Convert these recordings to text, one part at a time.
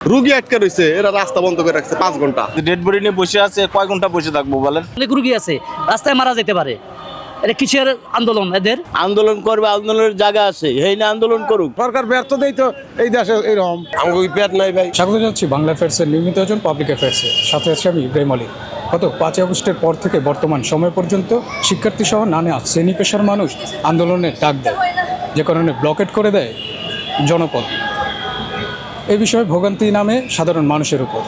রুগী আটকে রয়েছে এরা রাস্তা বন্ধ করে রাখছে পাঁচ ঘণ্টা। ডেড বডি নিয়ে বসে আছে কয় ঘণ্টা বসে থাকব বলেন? অনেক রুগী আছে রাস্তায় মারা যেতে পারে। এটা কিসের আন্দোলন এদের? আন্দোলন করবে আন্দোলনের জায়গা আছে এই না আন্দোলন করুক। সরকার ব্যর্থ দেই তো এই দেশে এরকম। আমাকে পেট নাই ভাই। স্বাগত জানাচ্ছি বাংলা অ্যাফেয়ার্সের নিয়মিত আয়োজন পাবলিক অ্যাফেয়ার্সে সাথে আছি আমি ইব্রাহিম আলী। গত পাঁচই আগস্টের পর থেকে বর্তমান সময় পর্যন্ত শিক্ষার্থী সহ নানা শ্রেণি পেশার মানুষ আন্দোলনের ডাক দেয়। যে কারণে ব্লকেট করে দেয় জনপদ। এই বিষয়ে ভোগান্তি নামে সাধারণ মানুষের উপর।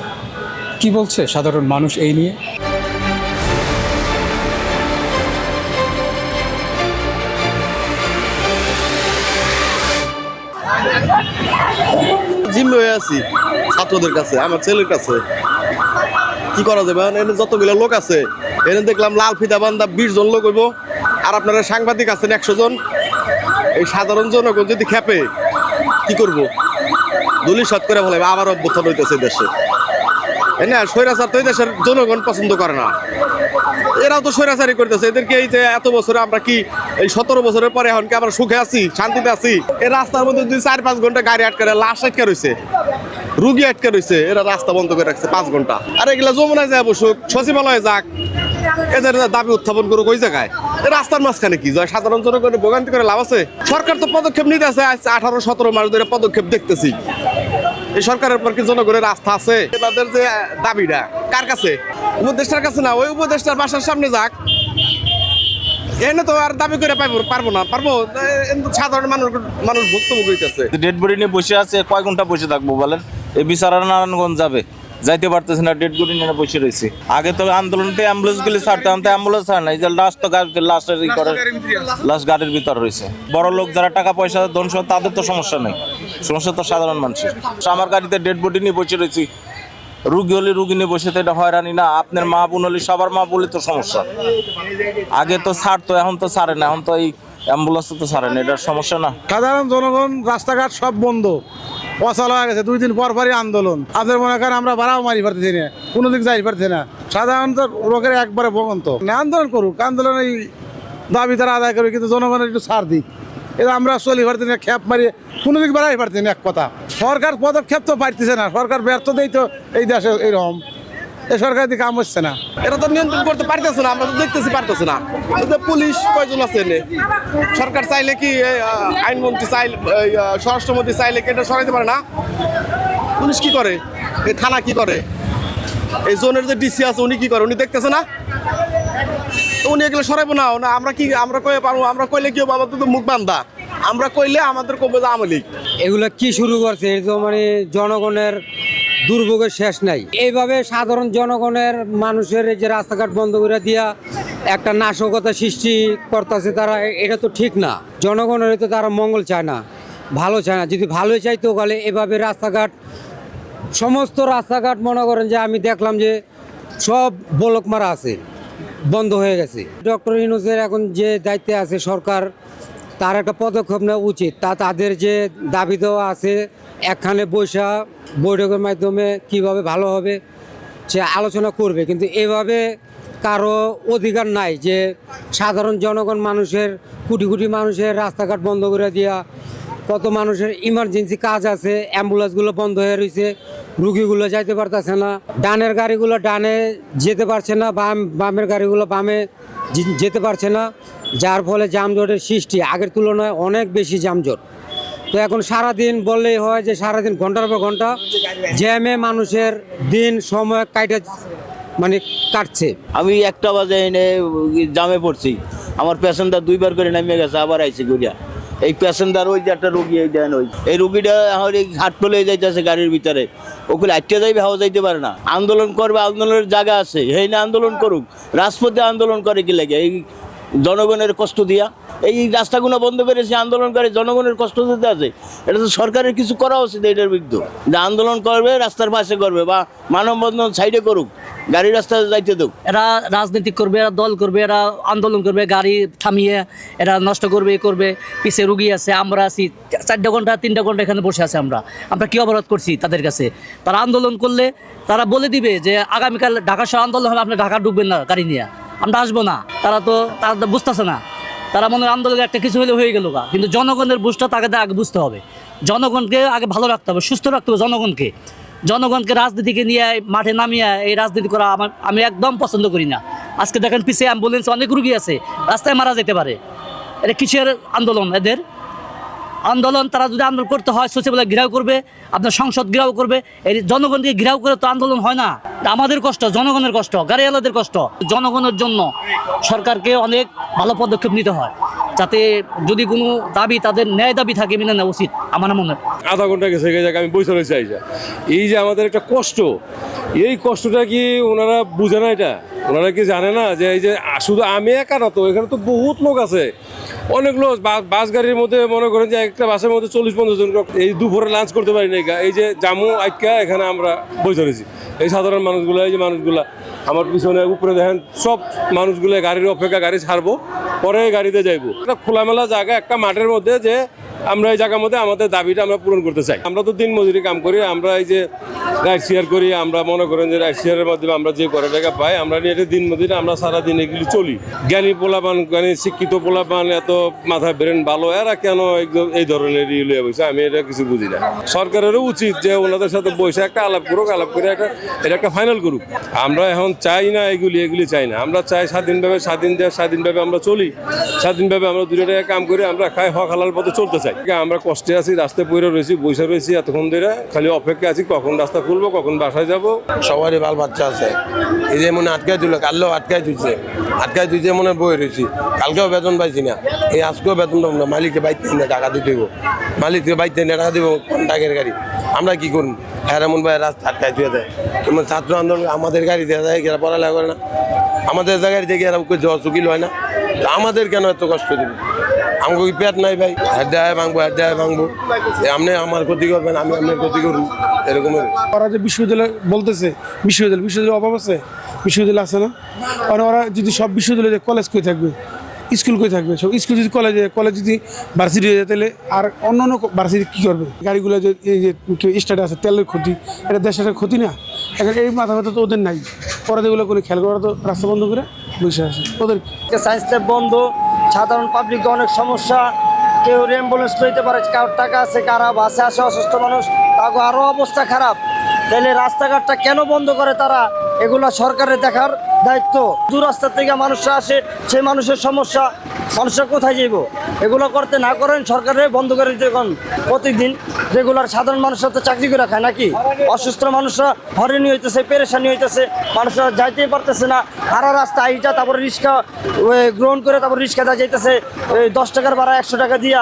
কি বলছে সাধারণ মানুষ এই নিয়ে? জিম্মে হয়ে আছি ছাত্রদের কাছে, আমার ছেলের কাছে। কি করা যাবে? এখন এখানে যতগুলো লোক আছে এখানে দেখলাম লাল ফিতা বান্ধা বিশ জন লোক হইব। আর আপনারা সাংবাদিক আছেন একশো জন। এই সাধারণ জনগণ যদি খেপে, কি করব? দলি সৎ করে বলে আবার অভ্যুত্থান হইতেছে দেশে। না, স্বৈরাচার তো এই দেশের জনগণ পছন্দ করে না। এরাও তো স্বৈরাচারই করতেছে। এদেরকে এই যে এত বছরে আমরা কি, এই সতেরো বছরের পরে এখন কি আমরা সুখে আছি, শান্তিতে আছি? এই রাস্তার মধ্যে দুই চার পাঁচ ঘণ্টা গাড়ি আটকে লাশ আটকে রয়েছে রুগী আটকে রয়েছে এরা রাস্তা বন্ধ করে রাখছে পাঁচ ঘণ্টা। আর এগুলা যমুনায় যায় বসুক, সচিবালয়ে যাক, এদের দাবি উত্থাপন করুক ওই জায়গায়। রাস্তার মাঝখানে কি যায়? সাধারণ জনগণের ভোগান্তি করে লাভ আছে? সরকার তো পদক্ষেপ নিতে আছে আঠারো, সতেরো মাস ধরে পদক্ষেপ দেখতেছি। এই সরকারের উপর কি জনগণের আস্থা আছে? তাদের যে দাবিটা, কার কাছে? উপদেষ্টার কাছে না, ওই উপদেষ্টার বাসার সামনে যাক। এনে তো আর দাবি করে পাইব পারব না, পারব? সাধারণ মানুষ মানুষ ভুক্তভোগী হইতেছে। ডেড বডি নিয়ে বসে আছে, কয় ঘণ্টা বসে থাকব বলেন? এই বিচারা নারায়ণগঞ্জ যাবে। যাইতে পারতেছে না ডেড বডি নিয়ে বসে রয়েছে। আগে তো আন্দোলনতে অ্যাম্বুলেন্স গুলি ছাড়তে তো অ্যাম্বুলেন্স ছাড় নাই যে লাশ তো লাশের ই করে লাশ গাড়ির ভিতর রয়েছে। বড় লোক যারা টাকা পয়সা ধন সম্পদ, তাদের তো সমস্যা নেই। সমস্যা তো সাধারণ মানুষের। আমার গাড়িতে ডেড বডি নিয়ে বসে রয়েছি। রুগী হলে রুগী নিয়ে বসে তো এটা হয়রানি না আপনার মা বোন হলে সবার মা বলে তো সমস্যা। আগে তো ছাড়তো এখন তো ছাড়ে না এখন তো এই অ্যাম্বুলেন্স তো ছাড়ে না এটার সমস্যা না। সাধারণ জনগণ রাস্তাঘাট সব বন্ধ। অচল হয়ে গেছে, দুই দিন পর পরই আন্দোলন। আপনার মনে করেন আমরা বাড়াও মারি পারতেছি না, কোনো দিক যাই পারছি না। সাধারণত লোকের একবারে ভগন্ত না, আন্দোলন করুক, আন্দোলন এই দাবি তারা আদায় করবে, কিন্তু জনগণের একটু ছাড় দিক। এটা আমরা চলি পারছি না, খ্যাপ মারি, কোনো দিক বাড়াই না, এক কথা। সরকার পদক্ষেপ তো পারতেছে না, সরকার ব্যর্থ দেই তো এই দেশে এইরকম এই সরকার দিকে কাম হচ্ছে না। এরা তো নিয়ন্ত্রণ করতে পারতেছে না, আমরা তো দেখতেছি পারতেছে না। পুলিশ কয়জন আছে সরকার চাইলে কি আইনমন্ত্রী চাইলে স্বরাষ্ট্রমন্ত্রী চাইলে কি এটা সরাইতে পারে না? পুলিশ কি করে? এই থানা কি করে? এই জোনের যে ডিসি আছে, উনি কি করে? উনি দেখতেছে না? তো উনি এগুলো সরাইবো না না, আমরা কি, আমরা কয়ে পারব, আমরা কইলে কি আমাদের তো মুখ বান্ধা। আমরা কইলে আমাদের কবে আমলিক এগুলো কি শুরু করছে? এই তো মানে জনগণের দুর্ভোগের শেষ নাই। এইভাবে সাধারণ জনগণের মানুষের এই যে রাস্তাঘাট বন্ধ করে দিয়া একটা নাশকতা সৃষ্টি করতেছে তারা এটা তো ঠিক না। জনগণের তো তারা মঙ্গল চায় না, ভালো চায় না। যদি ভালোই চাইতো গেলে এভাবে রাস্তাঘাট, সমস্ত রাস্তাঘাট মনে করেন যে আমি দেখলাম যে সব বলক মারা আছে, বন্ধ হয়ে গেছে। ডক্টর ইনুসের এখন যে দায়িত্বে আছে সরকার তার একটা পদক্ষেপ নেওয়া উচিত। তা তাদের যে দাবি দেওয়া আছে, একখানে বৈশা বৈঠকের মাধ্যমে কীভাবে ভালো হবে সে আলোচনা করবে। কিন্তু এভাবে কারও অধিকার নাই যে সাধারণ জনগণ মানুষের, কোটি কোটি মানুষের রাস্তাঘাট বন্ধ করে দেওয়া কত মানুষের ইমার্জেন্সি কাজ আছে, অ্যাম্বুলেন্সগুলো বন্ধ হয়ে রয়েছে রুগীগুলো যাইতে পারতেছে না, ডানের গাড়িগুলো ডানে যেতে পারছে না, বাম, বামের গাড়িগুলো বামে যেতে পারছে না। যার ফলে যানজটের সৃষ্টি আগের তুলনায় অনেক বেশি যানজট। তো এখন সারাদিন বললেই হয় যে সারাদিন ঘণ্টার পর ঘণ্টা জ্যামে মানুষের দিন, সময় কাইটা মানে কাটছে। আমি একটা বাজে এনে জামে পড়ছি। আমার প্যাসেঞ্জার দুইবার করে নামিয়ে গেছে, আবার আইছে ঘুরিয়া এই প্যাসেঞ্জার ওই যে একটা রুগী এই দেন ওই। এই রুগীটা এখন এই ঘাট টলে যাইতেছে গাড়ির ভিতরে। ওগুলো আটকে যাইবে, হাওয়া যাইতে পারে না। আন্দোলন করবে, আন্দোলনের জায়গা আছে। এই না আন্দোলন করুক, রাজপথে আন্দোলন করে কি লাগে? এই জনগণের কষ্ট দিয়া। এই রাস্তাগুলো বন্ধ করেছে আন্দোলন করে জনগণের কষ্ট দিতে আছে, এটা তো সরকারের কিছু করা উচিত এটার বিরুদ্ধে। যে আন্দোলন করবে, রাস্তার পাশে করবে বা মানববন্ধন সাইডে করুক, গাড়ি রাস্তায় যাইতে দেব এরা রাজনীতি করবে, এরা দল করবে, এরা আন্দোলন করবে, গাড়ি থামিয়ে এরা নষ্ট করবে, এ করবে, পিছে রুগী আছে, আমরা আছি, চারটা ঘণ্টা, তিনটা ঘণ্টা এখানে বসে আছে আমরা। আমরা কি অবরোধ করছি তাদের কাছে? তারা আন্দোলন করলে তারা বলে দিবে যে, আগামীকাল ঢাকা শহর আন্দোলন হবে, আপনি ঢাকা ঢুকবেন না গাড়ি নিয়ে। আমরা আসব না। তারা তো তারা তো বুঝতেছে না। তারা মনে আন্দোলনে একটা কিছু হলে হয়ে গেল গা। কিন্তু জনগণের বুঝটা তাকে আগে বুঝতে হবে। জনগণকে আগে ভালো রাখতে হবে, সুস্থ রাখতে হবে জনগণকে। জনগণকে রাজনীতিকে নিয়ে মাঠে নামিয়ে এই রাজনীতি করা আমার, আমি একদম পছন্দ করি না। আজকে দেখেন পিছিয়ে অ্যাম্বুলেন্স অনেক রুগী আছে, রাস্তায় মারা যেতে পারে। এটা কিসের আন্দোলন এদের? আন্দোলন তারা যদি আন্দোলন করতে হয়, সচিবালয় ঘেরাও করবে, আপনার সংসদ ঘেরাও করবে, এই জনগণকে ঘেরাও করে তো আন্দোলন হয় না। আমাদের কষ্ট, জনগণের কষ্ট, গাড়িওয়ালাদের কষ্ট। জনগণের জন্য সরকারকে অনেক ভালো পদক্ষেপ নিতে হয়, যাতে যদি কোনো দাবি তাদের ন্যায় দাবি থাকে, মেনে নেওয়া উচিত, আমার মনে আধা ঘণ্টা গেছে জায়গায় আমি বসে রয়েছি এই যে আমাদের একটা কষ্ট, এই কষ্টটা কি ওনারা বুঝে না এটা? ওনারা কি জানে না যে এই যে, শুধু আমি একা না তো, এখানে তো বহুত লোক আছে। অনেক লোক বাস গাড়ির মধ্যে মনে করেন যে একটা বাসের মধ্যে চল্লিশ, পঞ্চাশ জন এই দুপুরে লাঞ্চ করতে পারি না এই যে জামু আইকা এখানে আমরা বসে এই সাধারণ মানুষগুলো, এই যে মানুষগুলা, আমার পিছনে, উপরে দেখেন, সব মানুষগুলো গাড়ির অপেক্ষা গাড়ি ছাড়বো, পরে গাড়িতে যাইবো। একটা খোলামেলা জায়গা, একটা মাঠের মধ্যে যে আমরা এই জায়গার মধ্যে আমাদের দাবিটা আমরা পূরণ করতে চাই। আমরা তো দিন মজুরি কাম করি, আমরা এই যে রাইড শেয়ার করি, আমরা মনে করেন যে রাইড শেয়ারের মাধ্যমে আমরা যে করে টাকা পাই, আমরা নিয়ে দিন মজুরি আমরা সারাদিন এগুলি চলি। জ্ঞানী পোলাপান, জ্ঞানী শিক্ষিত পোলাপান এত মাথা ব্রেন ভালো, এরা কেন এই ধরনের ই লয়ে বসে? আমি এটা কিছু বুঝি না। সরকারেরও উচিত যে ওনাদের সাথে বসে একটা আলাপ করুক, আলাপ করে একটা এটা একটা ফাইনাল করুক। আমরা এখন চাই না এগুলি এগুলি চাই না। আমরা চাই স্বাধীনভাবে স্বাধীন দেশ, স্বাধীনভাবে আমরা চলি। স্বাধীনভাবে আমরা দুটো কাম করি আমরা খাই, হক হালাল পথে চলতে চাই। আমরা কষ্টে আছি, রাস্তায় পড়ে রয়েছি, বসে রয়েছি এতক্ষণ ধরে। খালি অপেক্ষা আছি, কখন রাস্তা খুলবো, কখন বাসায় যাব। সবারই বাল বাচ্চা আছে। এই যে মনে আটকায় দিল, কালকেও আটকায় দিচ্ছে আটকায় দিতে মনে বই রয়েছি। কালকেও বেতন পাইছি না। এই আজকেও বেতন পাবো না। মালিককে বাইতে না টাকা দিতে হইব। মালিককে বাইতে না টাকা দিব টাকের গাড়ি? আমরা কি করুন হ্যাঁ এমন ভাই রাস্তা আটকায় দিয়ে দেয়। ছাত্র আন্দোলন, আমাদের গাড়ি দেওয়া যায়, এরা পড়ালেখা করে না। আমাদের জায়গায় থেকে এরা ওকে জ্বর চুকিল হয় না। আমাদের কেন এত কষ্ট দিবে? আমাকে কি পেট নাই ভাই? হেডায় ভাঙবো হেডায় ভাঙবো। আপনি আমার ক্ষতি করবেন, আমি আপনার ক্ষতি করুন এরকমের ওরা যে বিশ্ববিদ্যালয় বলতেছে, বিশ্ববিদ্যালয় বিশ্ববিদ্যালয় অভাব আছে? বিশ্ববিদ্যালয় আছে না? আর ওরা যদি সব বিশ্ববিদ্যালয়ে কলেজ কই থাকবে স্কুল কই থাকবে? সব স্কুল যদি কলেজে কলেজ যদি ভার্সিটি হয়ে যায় তাহলে আর অন্য অন্য ভার্সিটি কী করবে? গাড়িগুলো যে, এই যে স্টার্টে আছে, তেলের ক্ষতি, এটা দেশের ক্ষতি না। এখন এই মাথা ব্যথা তো ওদের নাই। ওরা যেগুলো কোনো খেয়াল করা তো রাস্তা বন্ধ করে বসে আছে ওদের সায়েন্স ল্যাব বন্ধ, সাধারণ পাবলিক অনেক সমস্যা। কেউ অ্যাম্বুলেন্স লইতে পারে, কারোর টাকা আছে, কারা বাসে আসে, অসুস্থ মানুষ তাকে আরও অবস্থা খারাপ। তাহলে রাস্তাঘাটটা কেন বন্ধ করে তারা? এগুলো সরকারের দেখার দায়িত্ব। দূর রাস্তা থেকে মানুষরা আসে সেই মানুষের সমস্যা, মানুষরা কোথায় যাইব? এগুলো করতে না করেন সরকারের বন্ধ করে দিতে প্রতিদিন রেগুলার সাধারণ মানুষরা তো চাকরি করে খায় নাকি? অসুস্থ মানুষরা হরেনি হইতেছে, পেরেশানি হইতেছে, মানুষরা যাইতেই পারতেছে না। হারা রাস্তা আইটা, তারপরে রিক্সা গ্রহণ করে তারপর রিক্সা দেওয়া যাইতেছে এই দশ টাকার ভাড়া একশো টাকা দিয়া।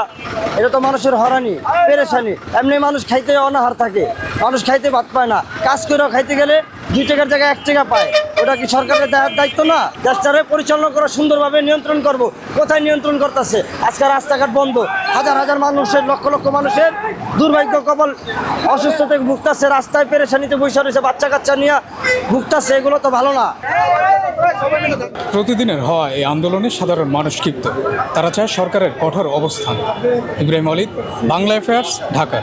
এটা তো মানুষের হরানি পেরেশানি। এমনি মানুষ খাইতে অনাহার থাকে, মানুষ খাইতে ভাত পায় না। কাজ করেও খাইতে গেলে দুই টাকার জায়গায় এক টাকা পায়। ওটা কি সরকারের দায়িত্ব না? দেশটারে পরিচালনা করা, সুন্দরভাবে নিয়ন্ত্রণ করব। কোথায় নিয়ন্ত্রণ করতেছে? আজকে রাস্তাঘাট বন্ধ। হাজার হাজার মানুষের, লক্ষ লক্ষ মানুষের দুর্ভাগ্য কবল অসুস্থ থেকে ভুগতাছে, রাস্তায় পেরেশানিতে বসে রয়েছে, বাচ্চা কাচ্চা নিয়ে ভুগতাছে, এগুলো তো ভালো না। প্রতিদিনের হওয়া এই আন্দোলনে সাধারণ মানুষ ক্ষিপ্ত। তারা চায় সরকারের কঠোর অবস্থান। ইব্রাহিম অলিদ, বাংলা অ্যাফেয়ার্স ঢাকা।